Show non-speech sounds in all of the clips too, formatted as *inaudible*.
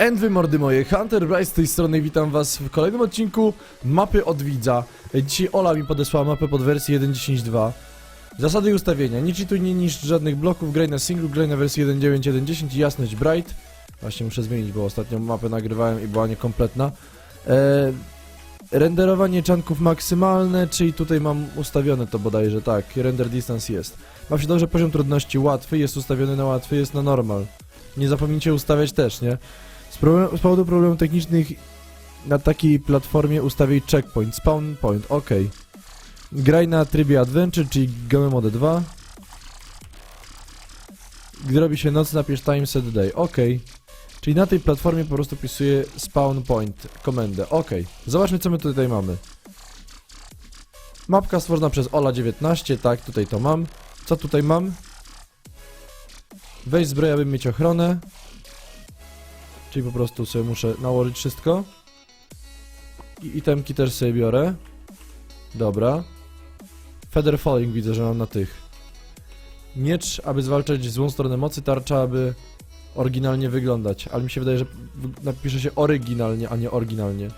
Wy mordy moje, Hunter Bryce z tej strony, witam was w kolejnym odcinku mapy od widza. Dzisiaj Ola mi podesłała mapę pod wersję 1.10.2. Zasady i ustawienia, nie cheatuj, nie niszcz żadnych bloków, graj na singlu, graj na wersji 1.9.1.10 i jasność bright. Właśnie muszę zmienić, bo ostatnio mapę nagrywałem i była niekompletna. Eee, renderowanie czanków maksymalne, czyli tutaj mam ustawione to bodajże, tak, render distance jest. Ma się dobrze poziom trudności łatwy, jest ustawiony na łatwy, jest na normal. Nie zapomnijcie ustawiać też, nie? Problem, z powodu problemów technicznych na takiej platformie ustawiaj checkpoint, spawn point, ok. Graj na trybie adventure, czyli Game Mode 2. Gdy robi się noc, napisz time set day, ok. Czyli na tej platformie po prostu pisuję spawn point, komendę, ok. Zobaczmy co my tutaj mamy. Mapka stworzona przez Ola19, tak, tutaj to mam. Co tutaj mam? Wejść zbroja, by mieć ochronę. Czyli po prostu sobie muszę nałożyć wszystko. I itemki też sobie biorę. Dobra. Feather Falling widzę, że mam na tych. Miecz, aby zwalczać złą stronę mocy, tarcza, aby oryginalnie wyglądać. Ale mi się wydaje, że napisze się oryginalnie, a nie oryginalnie.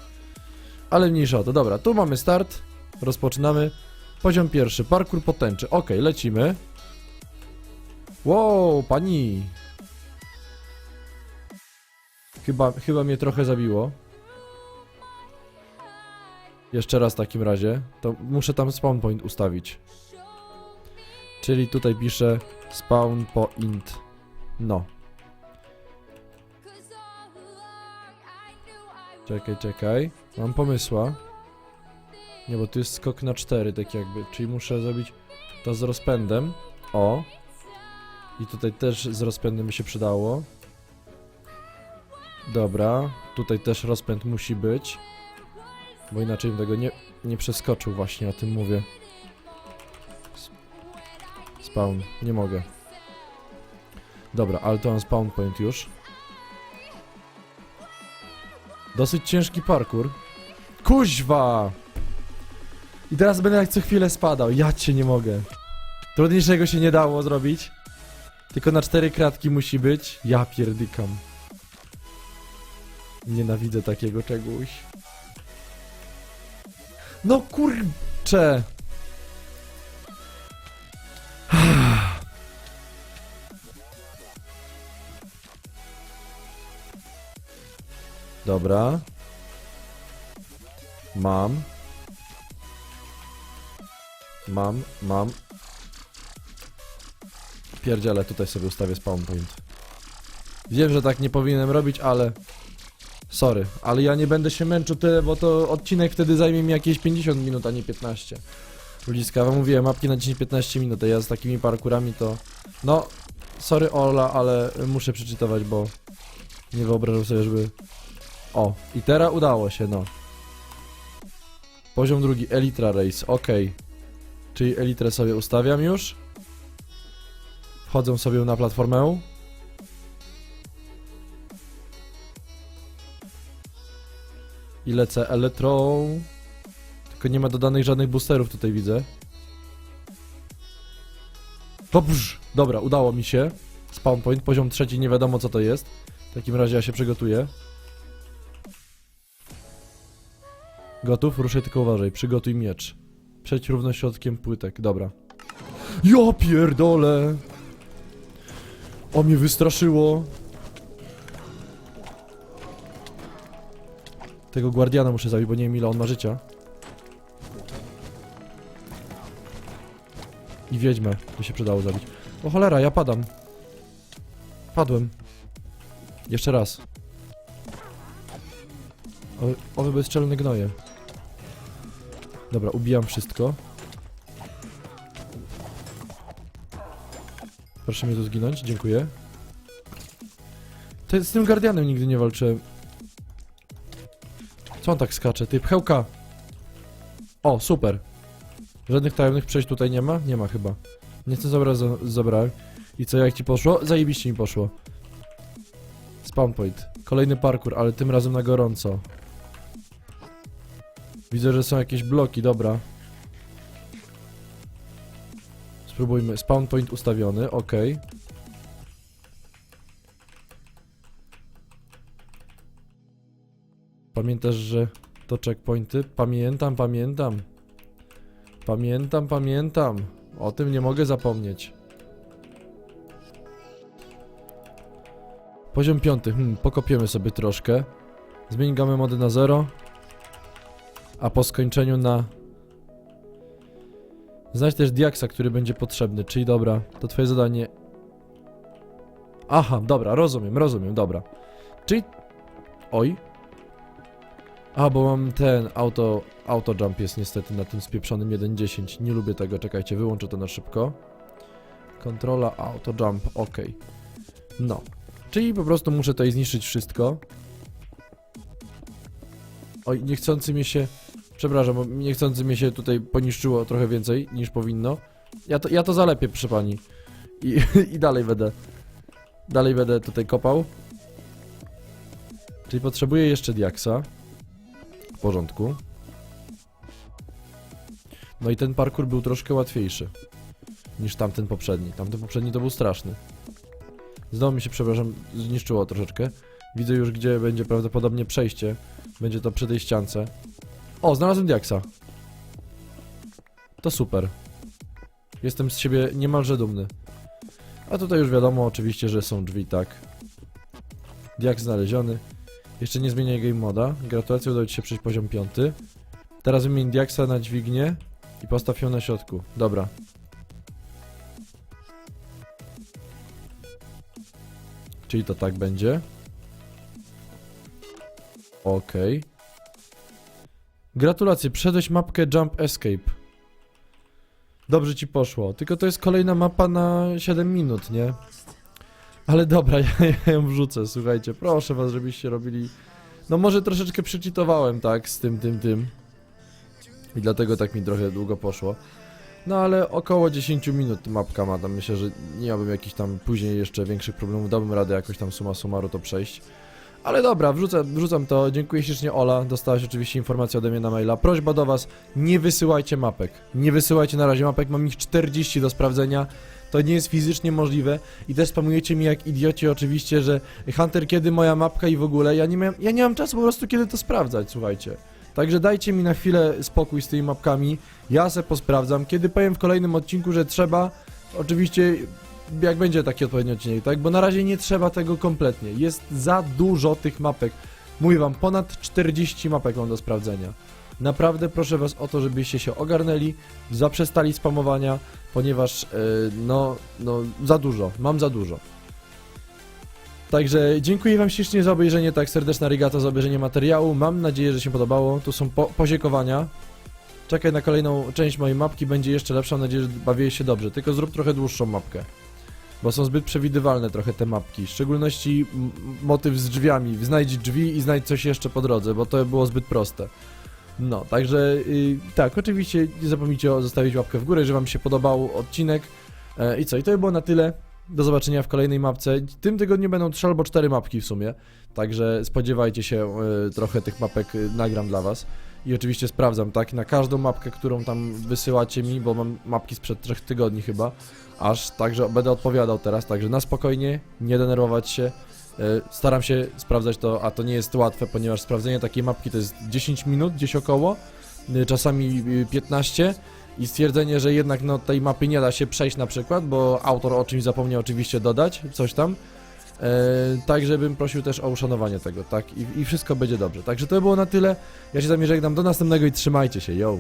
Ale mniejsza o to. Dobra, tu mamy start. Rozpoczynamy. Poziom pierwszy, parkour potęczy. Ok, lecimy. Wow, pani. Chyba, chyba mnie trochę zabiło. Jeszcze raz w takim razie. To muszę tam spawn point ustawić. Czyli tutaj piszę spawn point. No. Czekaj, czekaj. Mam pomysła. Nie, bo tu jest skok na 4, tak jakby. Czyli muszę zrobić to z rozpędem. O. I tutaj też z rozpędem by się przydało. Dobra, tutaj też rozpęd musi być. Bo inaczej bym tego nie, nie przeskoczył właśnie, o tym mówię. Spawn, nie mogę. Dobra, ale to mam spawn point już. Dosyć ciężki parkour. Kuźwa! I teraz będę jak co chwilę spadał. Ja cię nie mogę. Trudniejszego się nie dało zrobić. Tylko na cztery kratki musi być. Ja pierdykam. Nienawidzę takiego czegoś. No kurcze! *sighs* Dobra. Mam. Mam, mam. Pierdziele, tutaj sobie ustawię spawn point. Wiem, że tak nie powinienem robić, ale... Sorry, ale ja nie będę się męczył tyle, bo to odcinek wtedy zajmie mi jakieś 50 minut, a nie 15. Ludziska, wam mówiłem, mapki na 10-15 minut, a ja z takimi parkurami to... No, sorry Ola, ale muszę przeczytować, bo... Nie wyobrażam sobie, żeby... O, i teraz udało się, no. Poziom drugi, Elitra Race, ok. Czyli Elitrę sobie ustawiam już. Wchodzę sobie na platformę. I lecę Elektro. Tylko nie ma dodanych żadnych boosterów tutaj widzę. Dobrze, dobra, udało mi się. Spawn point, poziom trzeci, nie wiadomo co to jest. W takim razie ja się przygotuję. Gotów? Ruszaj tylko uważaj. Przygotuj miecz. Przeć równo środkiem płytek. Dobra. Ja pierdolę! O mnie wystraszyło. Tego guardiana muszę zabić, bo nie wiem ile on ma życia. I wiedźmę, by się przydało zabić. O cholera, ja padam. Padłem. Jeszcze raz. O, owe bezczelne gnoje. Dobra, ubijam wszystko. Proszę mnie tu zginąć, dziękuję. To z tym Guardianem nigdy nie walczyłem. Co on tak skacze? Ty, pchełka! O, super. Żadnych tajemnych przejść tutaj nie ma? Nie ma chyba. Nie chcę zabrać, za- zabrałem. I co, jak ci poszło? Zajebiście mi poszło. Spawn point. Kolejny parkour, ale tym razem na gorąco. Widzę, że są jakieś bloki, dobra. Spróbujmy. Spawn point ustawiony, ok. Pamiętasz, że to checkpointy? Pamiętam, pamiętam. Pamiętam, pamiętam. O tym nie mogę zapomnieć. Poziom piąty. Hmm, pokopiemy sobie troszkę. Zmień gamę mody na 0. A po skończeniu na... Znajdź też diaksa, który będzie potrzebny. Czyli dobra, to twoje zadanie... Aha, dobra, rozumiem, rozumiem, dobra. Czyli... Oj. A, bo mam ten auto... Auto jump jest niestety na tym spieprzonym 1.10. Nie lubię tego, czekajcie, wyłączę to na szybko. Kontrola auto jump, ok. No. Czyli po prostu muszę tutaj zniszczyć wszystko. Oj, niechcący mi się... Przepraszam, niechcący mi się tutaj poniszczyło trochę więcej niż powinno. Ja to, ja to zalepię, proszę pani. I, *laughs* I dalej będę... Dalej będę tutaj kopał. Czyli potrzebuję jeszcze diaksa. Porządku. No i ten parkour był troszkę łatwiejszy niż tamten poprzedni. Tamten poprzedni to był straszny. Znowu mi się, przepraszam, zniszczyło troszeczkę. Widzę już, gdzie będzie prawdopodobnie przejście. Będzie to przy tej ściance. O, znalazłem diaksa. To super. Jestem z siebie niemalże dumny. A tutaj już wiadomo oczywiście, że są drzwi, tak. Diaks znaleziony. Jeszcze nie zmieniaj game moda. Gratulacje, udało ci się przejść poziom piąty. Teraz wymień diaksa na dźwignię i postaw ją na środku. Dobra. Czyli to tak będzie. Okej. Gratulacje, przeszedłeś mapkę Jump Escape. Dobrze ci poszło, tylko to jest kolejna mapa na 7 minut, nie? Ale dobra, *laughs* ja, ja ją wrzucę, słuchajcie, proszę was, żebyście robili... No może troszeczkę przeczytowałem, tak, z tym, tym, tym. I dlatego tak mi trochę długo poszło. No ale około 10 minut mapka ma tam, myślę, że nie miałbym jakichś tam później jeszcze większych problemów, dałbym radę jakoś tam suma summaru to przejść. Ale dobra, wrzucę, wrzucam to. Dziękuję ślicznie Ola. Dostałaś oczywiście informację ode mnie na maila. Prośba do was, nie wysyłajcie mapek. Nie wysyłajcie na razie mapek, mam ich 40 do sprawdzenia. To nie jest fizycznie możliwe i też spamujecie mi jak idioci oczywiście, że Hunter kiedy moja mapka i w ogóle ja nie miałem, ja nie mam czasu po prostu kiedy to sprawdzać, słuchajcie. Także dajcie mi na chwilę spokój z tymi mapkami. Ja se posprawdzam. Kiedy powiem w kolejnym odcinku, że trzeba, oczywiście jak będzie taki odpowiedni odcinek, tak? Bo na razie nie trzeba tego kompletnie. Jest za dużo tych mapek. Mówię wam, ponad 40 mapek mam do sprawdzenia. Naprawdę proszę was o to, żebyście się ogarnęli, zaprzestali spamowania, ponieważ yy, no, no za dużo, mam za dużo. Także dziękuję wam ślicznie za obejrzenie, tak serdeczna regato za obejrzenie materiału. Mam nadzieję, że się podobało. Tu są po poziekowania. Czekaj na kolejną część mojej mapki, będzie jeszcze lepsza. Mam nadzieję, że bawiłeś się dobrze. Tylko zrób trochę dłuższą mapkę. Bo są zbyt przewidywalne trochę te mapki. W szczególności motyw z drzwiami. Znajdź drzwi i znajdź coś jeszcze po drodze, bo to było zbyt proste. No, także y, tak, oczywiście nie zapomnijcie o zostawić łapkę w górę, że wam się podobał odcinek. E, I co, i to by było na tyle. Do zobaczenia w kolejnej mapce. W tym tygodniu będą trzy albo cztery mapki w sumie. Także spodziewajcie się y, trochę tych mapek y, nagram dla was. I oczywiście sprawdzam, tak? Na każdą mapkę, którą tam wysyłacie mi, bo mam mapki sprzed trzech tygodni chyba. Aż także będę odpowiadał teraz, także na spokojnie, nie denerwować się. E, Staram się sprawdzać to, a to nie jest łatwe, ponieważ sprawdzenie takiej mapki to jest 10 minut gdzieś około, e, czasami e, 15 i stwierdzenie, że jednak no, tej mapy nie da się przejść na przykład, bo autor o czymś zapomniał oczywiście dodać, coś tam. E, tak, żebym prosił też o uszanowanie tego, tak? I, I wszystko będzie dobrze. Także to by było na tyle. Ja się z wami żegnam. Do następnego i trzymajcie się, yo!